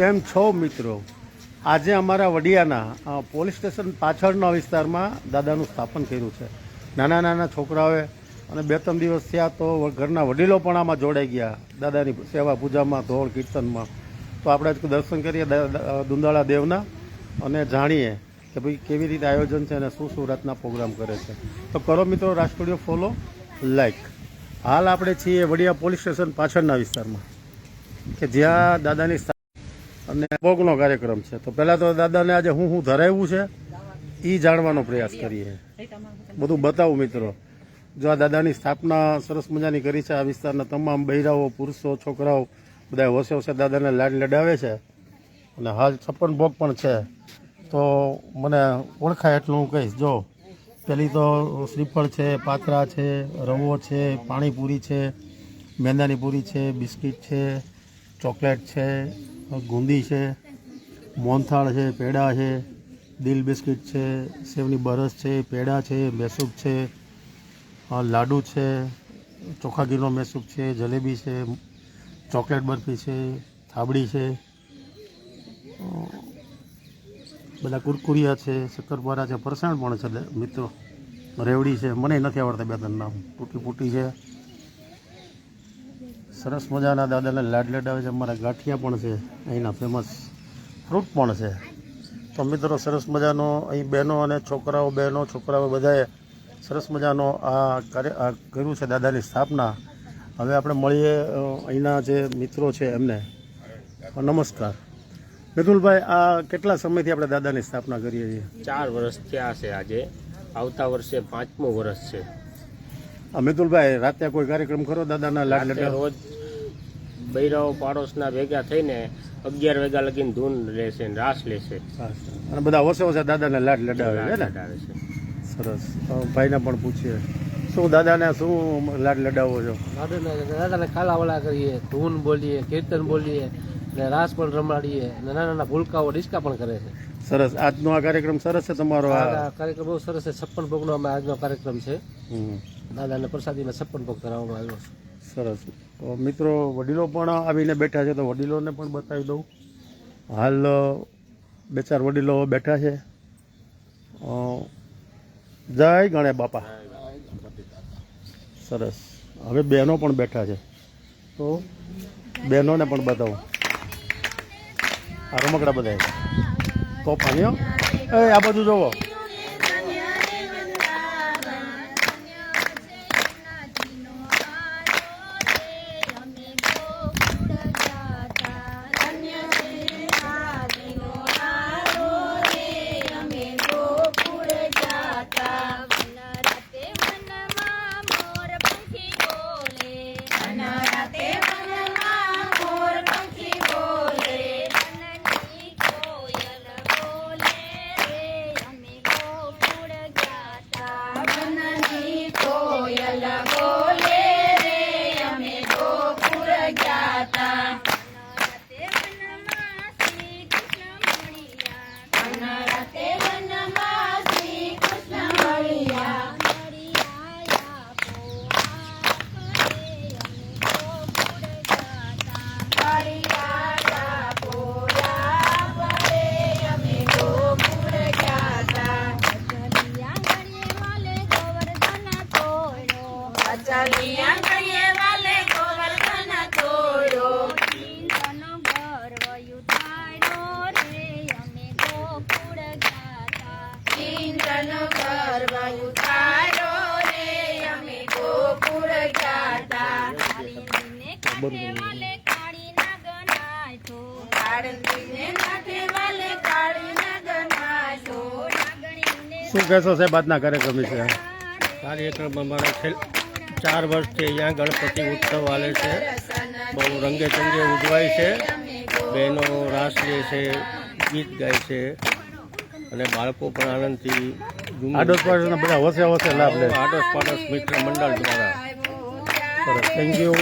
કેમ છો મિત્રો? આજે અમારા વડિયાના પોલીસ સ્ટેશન પાછળના વિસ્તારમાં દાદાનું સ્થાપન કર્યું છે. નાના નાના છોકરાઓએ અને બે ત્રણ દિવસ થયા તો ઘરના વડીલો પણ આમાં જોડાઈ ગયા દાદાની સેવા પૂજામાં, ધોળ કીર્તનમાં. તો આપણે દર્શન કરીએ દુંદાળા દેવના અને જાણીએ કે ભાઈ કેવી રીતે આયોજન છે અને શું શું રાતના પ્રોગ્રામ કરે છે. તો કરો મિત્રો રાજ ફોલો, લાઈક. હાલ આપણે છીએ વડિયા પોલીસ સ્ટેશન પાછળના વિસ્તારમાં, કે જ્યાં દાદાની અને ભોગનો કાર્યક્રમ છે. તો પહેલાં તો દાદાને આજે હું હું ધરાવ્યું છે એ જાણવાનો પ્રયાસ કરીએ. બધું બતાવું મિત્રો. જો આ દાદાની સ્થાપના સરસ મજાની કરી છે, આ વિસ્તારના તમામ બૈરાઓ, પુરુષો, છોકરાઓ બધા હોશે હોશે દાદાને લાડ લડાવે છે. અને હાલ છપ્પન ભોગ પણ છે. તો મને ઓળખાય એટલું હું કહીશ. જો પેલી તો શ્રીફળ છે, પાતરા છે, રવો છે, પાણીપુરી છે, મેંદાની પૂરી છે, બિસ્કિટ છે, ચોકલેટ છે ગુંદી છે મોહનથાળ છે, પેડા છે, દિલ બિસ્કિટ છે, સેવની બરસ છે, પેડા છે મેસૂબ છે લાડુ છે ચોખા ગીરનો મેસૂબ છે, જલેબી છે, ચોકલેટ બરફી છે, થાબડી છે બધા કુરકુરિયા છે, શક્કરપારા છે ફરસાણ પણ છે મિત્રો. રેવડી છે, મને નથી આવડતા બે ત્રણ નામ. તૂટી ફૂટી છે. સરસ મજાના દાદાને લાડ આવે છે. અમારા ગાંઠિયા પણ છે. અહીંના ફેમસ ફ્રૂટ પણ છે. તો મિત્રો સરસ મજાનો અહીં બહેનો અને છોકરાઓ, બહેનો, છોકરાઓ બધાએ સરસ મજાનો આ કાર્ય કર્યું છે દાદાની સ્થાપના. હવે આપણે મળીએ અહીંના જે મિત્રો છે એમને. નમસ્કાર. મિતુલભાઈ, આ કેટલા સમયથી આપણે દાદાની સ્થાપના કરીએ છીએ? ચાર વર્ષ થયા છે આજે. આવતા વર્ષે પાંચમું વર્ષ છે. આ મિતુલભાઈ રાતે કોઈ કાર્યક્રમ ખરો દાદાના લાડ લડાવે? રોજ બૈરાઓ પાડોશના ભેગા થઈને અગિયાર વાગ્યા લગીને ધૂન લેશે ને રાસ લેશે. અને બધા ઓછે ઓછા દાદાને લાડ લડાવે છે સરસ. તો ભાઈને પણ પૂછીએ શું દાદાને શું લાડ લડાવો છો? દાદાને દાદાને ખાલાવાળા કરીએ ધૂન બોલીએ કીર્તન બોલીએ ને રાસ પણ રમાડીએ ને નાના નાના ભૂલકાઓ ડિસ્કા પણ કરે છે. સરસ. આજનો આ કાર્યક્રમ સરસ છે તમારો આ કાર્યક્રમ બહુ સરસ છે. છપ્પન ભોગનો અમે આજનો કાર્યક્રમ છે. દાદાને પ્રસાદીમાં છપ્પન ભોગ ધરાવવામાં આવ્યો છે. સરસ. તો મિત્રો વડીલો પણ આવીને બેઠા છે તો વડીલોને પણ બતાવી દઉં. હાલ બે ચાર વડીલો બેઠા છે. જય ગણે બાપા. સરસ. હવે બહેનો પણ બેઠા છે. તો બહેનોને પણ બતાવું. આ રમકડા બધા પાણીઓ એ આ બધું જોવો. અચલિયા કરીએ વાલે ગોવર્ધન રે અમે ગોકુળ કાળી નગનાશો શું કહેશો સાહેબ આજના કાર્યક્રમ વિશે કાર્યક્રમ અમારા ચાર વર્ષથી અહીંયા ગણપતિ ઉત્સવ આવે છે. બહુ રંગે ચંગે ઉજવાય છે. બહેનો રાસ લે છે ગીત ગાય છે અને બાળકો પણ આનંદથી આડોશ પાડોશના બધા હોશે હોશે લાભ લે. આડોશ પાડોશ મિત્ર મંડળ દ્વારા. સરસ. Thank you